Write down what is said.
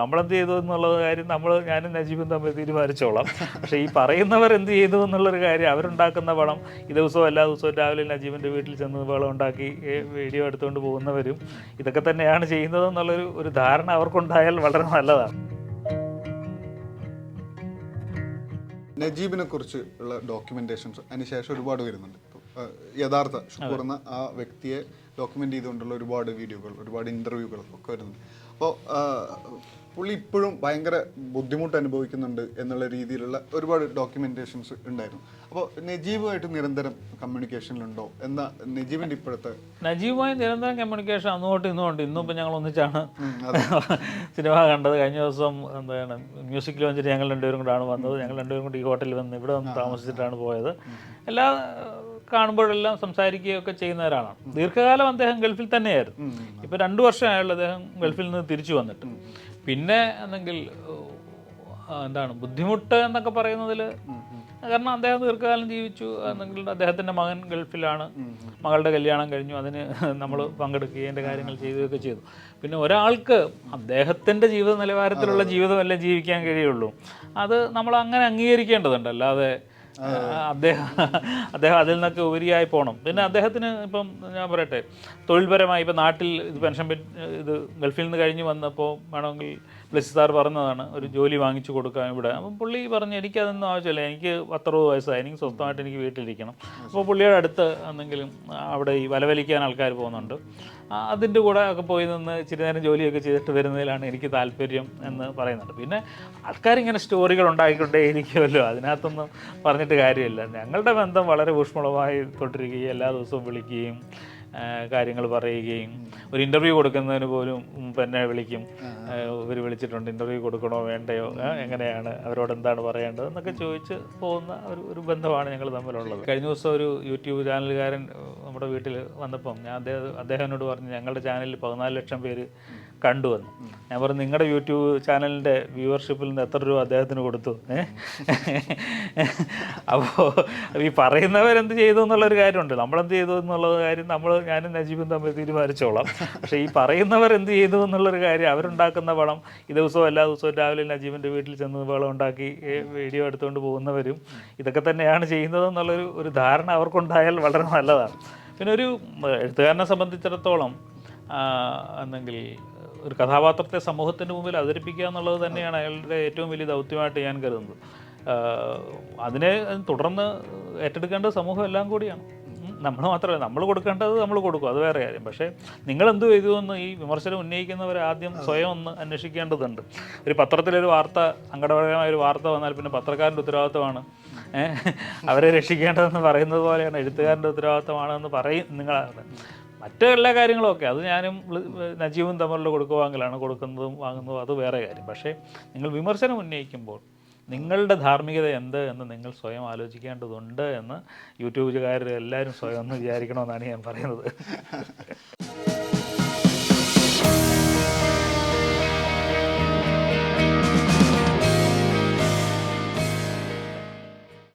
നമ്മളെന്ത് ചെയ്തു എന്നുള്ള കാര്യം നമ്മൾ ഞാനും നജീബും തമ്മിൽ തീരുമാനിച്ചോളാം. പക്ഷേ ഈ പറയുന്നവർ എന്ത് ചെയ്തു എന്നുള്ളൊരു കാര്യം അവരുണ്ടാക്കുന്ന പണം ഈ ദിവസവും എല്ലാ ദിവസവും രാവിലെ നജീബിന്റെ വീട്ടിൽ ചെന്ന് വെള്ളം ഉണ്ടാക്കി വീഡിയോ എടുത്തുകൊണ്ട് പോകുന്നവരും ഇതൊക്കെ തന്നെയാണ് ചെയ്യുന്നത് എന്നുള്ളൊരു ഒരു ധാരണ അവർക്കുണ്ടായാൽ വളരെ നല്ലതാണ്. നജീബിനെ കുറിച്ച് ഉള്ള ഡോക്യുമെന്റേഷൻസ് അതിനുശേഷം ഒരുപാട് വരുന്നുണ്ട്. യഥാർത്ഥ ഷുക്കൂർ എന്ന ആ വ്യക്തിയെ ഡോക്യുമെന്റ് ചെയ്തുകൊണ്ടുള്ള ഒരുപാട് വീഡിയോകൾ ഒരുപാട് ഇന്റർവ്യൂകൾ ഒക്കെ വരുന്നുണ്ട്. അപ്പോൾ പുള്ളി ഇപ്പോഴും ഭയങ്കര ബുദ്ധിമുട്ട് അനുഭവിക്കുന്നുണ്ട് എന്നുള്ള രീതിയിലുള്ള ഒരുപാട് ഡോക്യുമെന്റേഷൻസ് ഉണ്ടായിരുന്നു. അപ്പോൾ നജീബുമായിട്ട് നിരന്തരം കമ്മ്യൂണിക്കേഷനിലുണ്ടോ എന്ന നജീബിന്റെ ഇപ്പോഴത്തെ നജീബുമായി നിരന്തരം കമ്മ്യൂണിക്കേഷൻ അന്നുകൊണ്ട് ഇന്നുമുണ്ട് ഇന്നും ഇപ്പം ഞങ്ങൾ ഒന്നിച്ചാണ്. സിനിമ കണ്ടത്. കഴിഞ്ഞ ദിവസം എന്താണ് മ്യൂസിക് ലോഞ്ചിൽ ഞങ്ങൾ രണ്ടുപേരും കൂടാണ് വന്നത്. ഞങ്ങൾ രണ്ടുപേരും കൂടി ഈ ഹോട്ടലിൽ വന്ന് ഇവിടെ വന്ന് താമസിച്ചിട്ടാണ് പോയത്. എല്ലാ കാണുമ്പോഴെല്ലാം സംസാരിക്കുകയൊക്കെ ചെയ്യുന്നവരാണ്. ദീർഘകാലം അദ്ദേഹം ഗൾഫിൽ തന്നെയായിരുന്നു. ഇപ്പൊ രണ്ടു വർഷമായുള്ള അദ്ദേഹം ഗൾഫിൽ നിന്ന് തിരിച്ചു വന്നിട്ട്. പിന്നെ എന്നെങ്കിൽ എന്താണ് ബുദ്ധിമുട്ട് എന്നൊക്കെ പറയുന്നതിൽ കാരണം അദ്ദേഹം ദീർഘകാലം ജീവിച്ചു. എന്നെങ്കിൽ അദ്ദേഹത്തിന്റെ മകൻ ഗൾഫിലാണ്. മകളുടെ കല്യാണം കഴിഞ്ഞു. അതിന് നമ്മൾ പങ്കെടുക്കുകയും എന്റെ കാര്യങ്ങൾ ചെയ്യുകയൊക്കെ ചെയ്തു. പിന്നെ ഒരാൾക്ക് അദ്ദേഹത്തിന്റെ ജീവിത നിലവാരത്തിലുള്ള ജീവിതമല്ലേ ജീവിക്കാൻ കഴിയുള്ളൂ. അത് നമ്മൾ അങ്ങനെ അംഗീകരിക്കേണ്ടതുണ്ട്. അല്ലാതെ അദ്ദേഹം അദ്ദേഹം അതിൽ നിന്നൊക്കെ ഉപരിയായി പോകണം പിന്നെ അദ്ദേഹത്തിന് ഇപ്പം ഞാൻ പറയട്ടെ തൊഴിൽപരമായി ഇപ്പം നാട്ടിൽ ഇത് പെൻഷൻ ഇത് ഗൾഫിൽ നിന്ന് കഴിഞ്ഞ് വന്നപ്പോൾ വേണമെങ്കിൽ ബ്ലസ് സാർ പറഞ്ഞതാണ് ഒരു ജോലി വാങ്ങിച്ചു കൊടുക്കാൻ ഇവിടെ. അപ്പം പുള്ളി പറഞ്ഞു എനിക്കതൊന്നും ആവശ്യമില്ല എനിക്ക് പത്തറുപത് വയസ്സായി എനിക്ക് സ്വന്തമായിട്ട് എനിക്ക് വീട്ടിലിരിക്കണം. അപ്പോൾ പുള്ളിയുടെ അടുത്ത് എന്തെങ്കിലും അവിടെ ഈ വലവലിക്കാൻ ആൾക്കാർ പോകുന്നുണ്ട്. അതിന്റെ കൂടെ ഒക്കെ പോയി നിന്ന് ഇച്ചിരി നേരം ജോലിയൊക്കെ ചെയ്തിട്ട് വരുന്നതിലാണ് എനിക്ക് താല്പര്യം എന്ന് പറയുന്നുണ്ട് പിന്നെ ആൾക്കാരിങ്ങനെ സ്റ്റോറികൾ ഉണ്ടായിക്കൊണ്ടേ ഇരിക്കുമല്ലോ അതിനകത്തൊന്നും പറഞ്ഞിട്ട് കാര്യമില്ല. ഞങ്ങളുടെ ബന്ധം വളരെ ഊഷ്മളമായി തൊട്ടിരിക്കുകയും എല്ലാ ദിവസവും വിളിക്കുകയും കാര്യങ്ങൾ പറയുകയും ഒരു ഇന്റർവ്യൂ കൊടുക്കുന്നതിന് പോലും പിന്നെ എന്നെ വിളിക്കും. ഇവർ വിളിച്ചിട്ടുണ്ട് ഇന്റർവ്യൂ കൊടുക്കണോ വേണ്ടയോ എങ്ങനെയാണ് അവരോട് എന്താണ് പറയേണ്ടത് എന്നൊക്കെ ചോദിച്ച് പോകുന്ന ഒരു ഒരു ബന്ധമാണ് ഞങ്ങൾ തമ്മിലുള്ളത്. കഴിഞ്ഞ ദിവസം ഒരു യൂട്യൂബ് ചാനലുകാരൻ നമ്മുടെ വീട്ടിൽ വന്നപ്പം ഞാൻ അദ്ദേഹം അദ്ദേഹത്തിനോട് പറഞ്ഞു ഞങ്ങളുടെ ചാനലിൽ പതിനാല് ലക്ഷം പേര് കണ്ടുവന്നു. ഞാൻ പറഞ്ഞു നിങ്ങളുടെ യൂട്യൂബ് ചാനലിന്റെ വ്യൂവർഷിപ്പിൽ നിന്ന് എത്ര രൂപ അദ്ദേഹത്തിന് കൊടുത്തു? അപ്പോൾ ഈ പറയുന്നവരെന്ത് ചെയ്തു എന്നുള്ളൊരു കാര്യമുണ്ട്. നമ്മളെന്ത് ചെയ്തു എന്നുള്ള കാര്യം നമ്മൾ ഞാനും നജീബും തമ്മിൽ തീരുമാനിച്ചോളാം. പക്ഷേ ഈ പറയുന്നവർ എന്ത് ചെയ്തു എന്നുള്ളൊരു കാര്യം അവരുണ്ടാക്കുന്ന വളം ഈ ദിവസവും എല്ലാ ദിവസവും രാവിലെ നജീബിന്റെ വീട്ടിൽ ചെന്ന് വളം ഉണ്ടാക്കി വീഡിയോ എടുത്തുകൊണ്ട് പോകുന്നവരും ഇതൊക്കെ തന്നെയാണ് ചെയ്യുന്നത് എന്നുള്ളൊരു ഒരു ധാരണ അവർക്കുണ്ടായാൽ വളരെ നല്ലതാണ്. പിന്നെ ഒരു എഴുത്തുകാരനെ സംബന്ധിച്ചിടത്തോളം എന്നെങ്കിൽ ഒരു കഥാപാത്രത്തെ സമൂഹത്തിന്റെ മുമ്പിൽ അവതരിപ്പിക്കുക എന്നുള്ളത് തന്നെയാണ് അയാളുടെ ഏറ്റവും വലിയ ദൗത്യമായിട്ട് ഞാൻ കരുതുന്നത്. അതിനെ തുടർന്ന് ഏറ്റെടുക്കേണ്ടത് സമൂഹം എല്ലാം കൂടിയാണ്. നമ്മൾ മാത്രമല്ല നമ്മൾ കൊടുക്കേണ്ടത് നമ്മൾ കൊടുക്കും അത് വേറെ കാര്യം. പക്ഷേ നിങ്ങൾ എന്ത് ചെയ്തു എന്ന് ഈ വിമർശനം ഉന്നയിക്കുന്നവർ ആദ്യം സ്വയം ഒന്ന് അന്വേഷിക്കേണ്ടതുണ്ട്. ഒരു പത്രത്തിലൊരു വാർത്ത സങ്കടപരമായ ഒരു വാർത്ത വന്നാൽ പിന്നെ പത്രക്കാരന്റെ ഉത്തരവാദിത്തമാണ് അവരെ രക്ഷിക്കേണ്ടതെന്ന് പറയുന്നത് പോലെയാണ് എഴുത്തുകാരന്റെ ഉത്തരവാദിത്തമാണെന്ന് പറയും നിങ്ങൾ മറ്റു എല്ലാ കാര്യങ്ങളും ഒക്കെ അത് ഞാനും നജീവും തമ്മിലുള്ള കൊടുക്കുക വാങ്ങലാണ് കൊടുക്കുന്നതും വാങ്ങുന്നതും അത് വേറെ കാര്യം. പക്ഷേ നിങ്ങൾ വിമർശനം ഉന്നയിക്കുമ്പോൾ നിങ്ങളുടെ ധാർമ്മികത എന്ത് എന്ന് നിങ്ങൾ സ്വയം ആലോചിക്കേണ്ടതുണ്ട് എന്ന് യൂട്യൂബുകാർ എല്ലാവരും സ്വയം ഒന്ന് വിചാരിക്കണമെന്നാണ് ഞാൻ പറയുന്നത്.